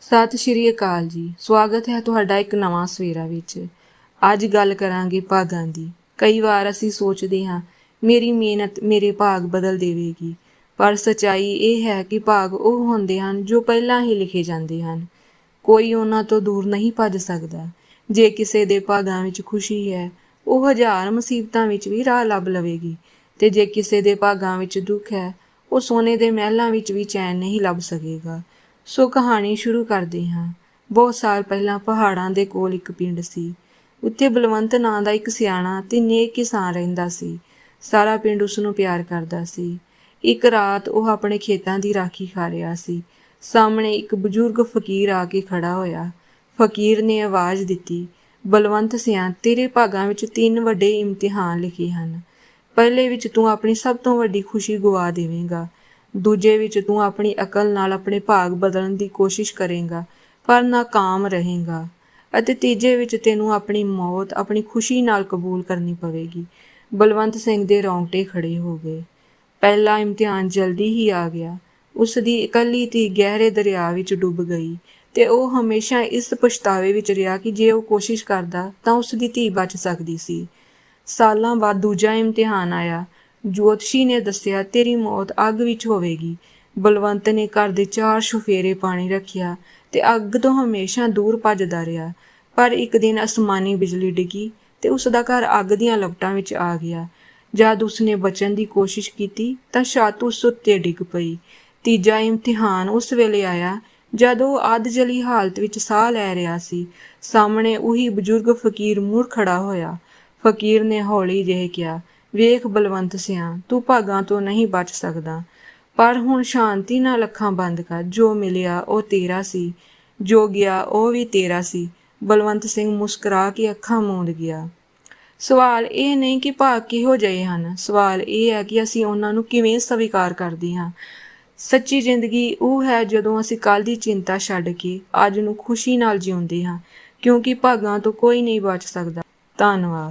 ਸਤਿ ਸ਼੍ਰੀ ਅਕਾਲ ਜੀ। ਸਵਾਗਤ ਹੈ ਤੁਹਾਡਾ ਇੱਕ ਨਵਾਂ ਸਵੇਰਾ ਵਿੱਚ। ਅੱਜ ਗੱਲ ਕਰਾਂਗੇ ਭਾਗਾਂ ਦੀ। ਕਈ ਵਾਰ ਅਸੀਂ ਸੋਚਦੇ ਹਾਂ, ਮੇਰੀ ਮਿਹਨਤ ਮੇਰੇ ਭਾਗ ਬਦਲ ਦੇਵੇਗੀ। ਪਰ ਸਚਾਈ ਇਹ ਹੈ ਕਿ ਭਾਗ ਉਹ ਹੁੰਦੇ ਹਨ ਜੋ ਪਹਿਲਾਂ ਹੀ ਲਿਖੇ ਜਾਂਦੇ ਹਨ। ਕੋਈ ਉਹਨਾਂ ਤੋਂ ਦੂਰ ਨਹੀਂ ਭੱਜ ਸਕਦਾ। ਜੇ ਕਿਸੇ ਦੇ ਭਾਗਾਂ ਵਿੱਚ ਖੁਸ਼ੀ ਹੈ, ਉਹ ਹਜ਼ਾਰ ਮੁਸੀਬਤਾਂ ਵਿੱਚ ਵੀ ਰਾਹ ਲੱਭ ਲਵੇਗੀ। ਤੇ ਜੇ ਕਿਸੇ ਦੇ ਭਾਗਾਂ ਵਿੱਚ ਦੁੱਖ ਹੈ, ਉਹ ਸੋਨੇ ਦੇ ਮਹਿਲਾਂ ਵਿੱਚ ਵੀ ਚੈਨ ਨਹੀਂ ਲੱਭ ਸਕੇਗਾ। ਸੋ ਕਹਾਣੀ ਸ਼ੁਰੂ ਕਰਦੇ ਹਾਂ। ਬਹੁਤ ਸਾਲ ਪਹਿਲਾਂ ਪਹਾੜਾਂ ਦੇ ਕੋਲ ਇੱਕ ਪਿੰਡ ਸੀ। ਉੱਥੇ ਬਲਵੰਤ ਨਾਂ ਦਾ ਇੱਕ ਸਿਆਣਾ ਤੇ ਨੇਕ ਕਿਸਾਨ ਰਹਿੰਦਾ ਸੀ। ਸਾਰਾ ਪਿੰਡ ਉਸ ਨੂੰ ਪਿਆਰ ਕਰਦਾ ਸੀ। ਇੱਕ ਰਾਤ ਉਹ ਆਪਣੇ ਖੇਤਾਂ ਦੀ ਰਾਖੀ ਖਾ ਰਿਹਾ ਸੀ। ਸਾਹਮਣੇ ਇੱਕ ਬਜ਼ੁਰਗ ਫਕੀਰ ਆ ਕੇ ਖੜਾ ਹੋਇਆ। ਫਕੀਰ ਨੇ ਆਵਾਜ਼ ਦਿੱਤੀ, ਬਲਵੰਤ ਸਿਆ, ਤੇਰੇ ਭਾਗਾਂ ਵਿੱਚ ਤਿੰਨ ਵੱਡੇ ਇਮਤਿਹਾਨ ਲਿਖੇ ਹਨ। ਪਹਿਲੇ ਵਿੱਚ ਤੂੰ ਆਪਣੀ ਸਭ ਤੋਂ ਵੱਡੀ ਖੁਸ਼ੀ ਗਵਾ ਦੇਵੇਂਗਾ। ਦੂਜੇ ਵਿੱਚ ਤੂੰ ਆਪਣੀ ਅਕਲ ਨਾਲ ਆਪਣੇ ਭਾਗ ਬਦਲਣ ਦੀ ਕੋਸ਼ਿਸ਼ ਕਰੇਂਗਾ, ਪਰ ਨਾਕਾਮ ਰਹੇਂਗਾ। ਅਤੇ ਤੀਜੇ ਵਿੱਚ ਤੈਨੂੰ ਆਪਣੀ ਮੌਤ, ਆਪਣੀ ਖੁਸ਼ੀ ਨਾਲ ਕਬੂਲ ਕਰਨੀ ਪਵੇਗੀ। ਬਲਵੰਤ ਸਿੰਘ ਦੇ ਰੌਂਗਟੇ ਖੜੇ ਹੋ ਗਏ। ਪਹਿਲਾ ਇਮਤਿਹਾਨ ਜਲਦੀ ਹੀ ਆ ਗਿਆ। ਉਸ ਦੀ ਇਕੱਲੀ ਧੀ ਗਹਿਰੇ ਦਰਿਆ ਵਿੱਚ ਡੁੱਬ ਗਈ ਤੇ ਉਹ ਹਮੇਸ਼ਾ ਇਸ ਪਛਤਾਵੇ ਵਿੱਚ ਰਿਹਾ ਕਿ ਜੇ ਉਹ ਕੋਸ਼ਿਸ਼ ਕਰਦਾ ਤਾਂ ਉਸ ਦੀ ਧੀ ਬਚ ਸਕਦੀ ਸੀ। ਸਾਲਾਂ ਬਾਅਦ ਦੂਜਾ ਇਮਤਿਹਾਨ ਆਇਆ। ਜੋਤਸ਼ੀ ਨੇ ਦੱਸਿਆ, ਤੇਰੀ ਮੌਤ ਅੱਗ ਵਿੱਚ ਹੋਵੇਗੀ। ਬਲਵੰਤ ਨੇ ਘਰ ਦੇ ਚਾਰ ਸ਼ੁਫੇਰੇ ਪਾਣੀ ਰੱਖਿਆ ਤੇ ਅੱਗ ਤੋਂ ਹਮੇਸ਼ਾ ਦੂਰ ਭੱਜਦਾ ਰਿਹਾ। ਪਰ ਇੱਕ ਦਿਨ ਅਸਮਾਨੀ ਬਿਜਲੀ ਡਿੱਗੀ ਤੇ ਉਸ ਦਾ ਘਰ ਅੱਗ ਦੀਆਂ ਲਪਟਾਂ ਵਿੱਚ ਆ ਗਿਆ। ਜਦ ਉਸਨੇ ਬਚਣ ਦੀ ਕੋਸ਼ਿਸ਼ ਕੀਤੀ ਤਾਂ ਛੱਤ ਉਸ ਉੱਤੇ ਡਿੱਗ ਪਈ। ਤੀਜਾ ਇਮਤਿਹਾਨ ਉਸ ਵੇਲੇ ਆਇਆ ਜਦ ਉਹ ਅੱਧ ਜਲੀ ਹਾਲਤ ਵਿੱਚ ਸਾਹ ਲੈ ਰਿਹਾ ਸੀ। ਸਾਹਮਣੇ ਉਹੀ ਬਜ਼ੁਰਗ ਫਕੀਰ ਮੂਰ ਖੜਾ ਹੋਇਆ। ਫਕੀਰ ਨੇ ਹੌਲੀ ਜਿਹੇ ਕਿਹਾ ਵੇਖ ਬਲਵੰਤ ਸਿਆਂ, ਤੂੰ ਭਾਗਾਂ ਤੋਂ ਨਹੀਂ ਬਚ ਸਕਦਾ। ਪਰ ਹੁਣ ਸ਼ਾਂਤੀ ਨਾਲ ਅੱਖਾਂ ਬੰਦ ਕਰ, ਜੋ ਮਿਲਿਆ ਉਹ ਤੇਰਾ ਸੀ, ਜੋ ਗਿਆ ਉਹ ਵੀ ਤੇਰਾ ਸੀ। ਬਲਵੰਤ ਸਿੰਘ ਮੁਸਕਰਾ ਕੇ ਅੱਖਾਂ ਮੂੰਦ ਗਿਆ। ਸਵਾਲ ਇਹ ਨਹੀਂ ਕਿ ਭਾਗ ਕਿਹੋ ਜਿਹੇ ਹਨ। ਸਵਾਲ ਇਹ ਹੈ ਕਿ ਅਸੀਂ ਉਹਨਾਂ ਨੂੰ ਕਿਵੇਂ ਸਵੀਕਾਰ ਕਰਦੇ ਹਾਂ। ਸੱਚੀ ਜ਼ਿੰਦਗੀ ਉਹ ਹੈ ਜਦੋਂ ਅਸੀਂ ਕੱਲ ਦੀ ਚਿੰਤਾ ਛੱਡ ਕੇ ਅੱਜ ਨੂੰ ਖੁਸ਼ੀ ਨਾਲ ਜਿਉਂਦੇ ਹਾਂ, ਕਿਉਂਕਿ ਭਾਗਾਂ ਤੋਂ ਕੋਈ ਨਹੀਂ ਬਚ ਸਕਦਾ। ਧੰਨਵਾਦ।